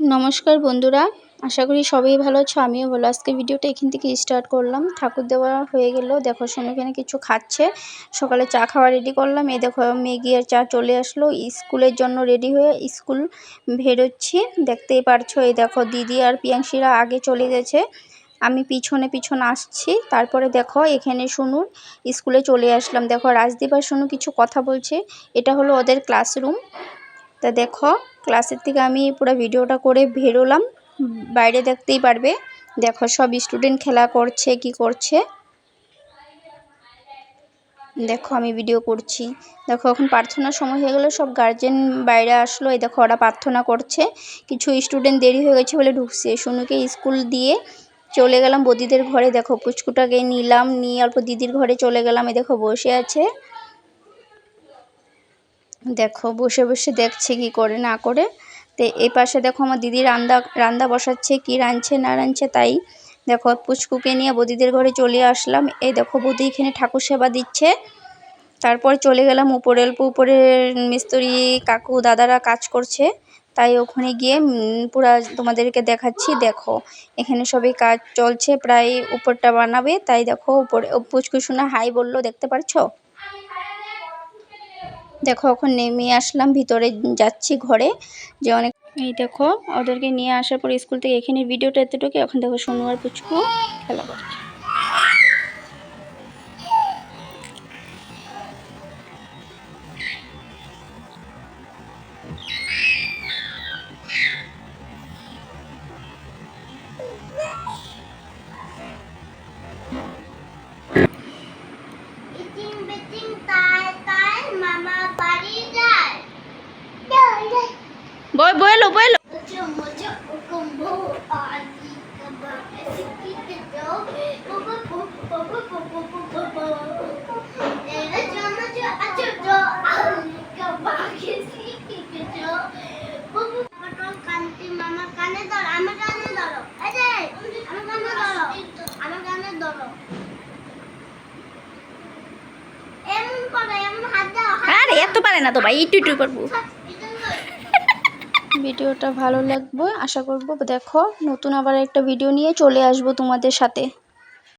নমস্কার বন্ধুরা, আশা করি সবাই ভালো আছো। আমিও ভালো। আজকে ভিডিওটা এখান থেকে স্টার্ট করলাম। ঠাকুর দেওয়া হয়ে গেল। দেখো, সোনু এখানে কিছু খাচ্ছে। সকালে চা খাওয়া রেডি করলাম। এই দেখো ম্যাগি আর চা চলে আসলো। স্কুলের জন্য রেডি হয়ে স্কুল বেরোচ্ছি। দেখতেই পারছ, এই দেখো, দিদি আর পিয়াংশিরা আগে চলে গেছে। আমি পিছনে পিছনে আসছি। তারপরে দেখো, এখানে শুনুন স্কুলে চলে আসলাম। দেখো, রাজদীপ আর শুনু কিছু কথা বলছে। এটা হলো ওদের ক্লাসরুম তা দেখো ক্লাসের থেকে আমি পুরো ভিডিওটা করে বেরোলাম। বাইরে দেখতেই পারবে। দেখো, সব স্টুডেন্ট খেলা করছে, কি করছে। দেখো, আমি ভিডিও করছি। দেখো, এখন প্রার্থনার সময় হয়ে গেলো, সব গার্জেন বাইরে আসলো। এই দেখো, ওরা প্রার্থনা করছে। কিছু স্টুডেন্ট দেরি হয়ে গেছে বলে ঢুকছে। সোনুকে স্কুল দিয়ে চলে গেলাম বদিদের ঘরে। দেখো, পুচকুটাকে নিলাম, নিয়ে অল্প দিদির ঘরে চলে গেলাম। এই দেখো, বসে আছে। দেখো, বসে বসে দেখছে কি করে, না করে। তো এই পাশে দেখো আমার দিদি রান্না রান্না বসাচ্ছে, কি রাঁধছে, না রাঁধছে তাই। দেখো, পুচকুকে নিয়ে বদিদের ঘরে চলে আসলাম। এই দেখো, বৌদি এখানে ঠাকুর সেবা দিচ্ছে। তারপর চলে গেলাম উপরে, অল্প উপরে মিস্ত্রি, কাকু, দাদারা কাজ করছে। তাই ওখানে গিয়ে পুরা তোমাদেরকে দেখাচ্ছি। দেখো, এখানে সবই কাজ চলছে, প্রায় উপরটা বানাবে। তাই দেখো, উপরে পুচকু শোনা হাই বলল, দেখতে পারছ? দেখো, এখন নেমে আসলাম, ভিতরে যাচ্ছি ঘরে। যে অনেক এই দেখো, ওদেরকে নিয়ে আসার পর স্কুল থেকে এখানে ভিডিওটা এতটুকু এখন দেখো শনিবার পুচকু খেলা করছে। হাত দাও আরে এত পারে না তো ভাই একটু একটু পারব ভিডিওটা ভালো লাগবে। আশা করব দেখো, নতুন আবার একটা ভিডিও নিয়ে চলে আসব তোমাদের সাথে।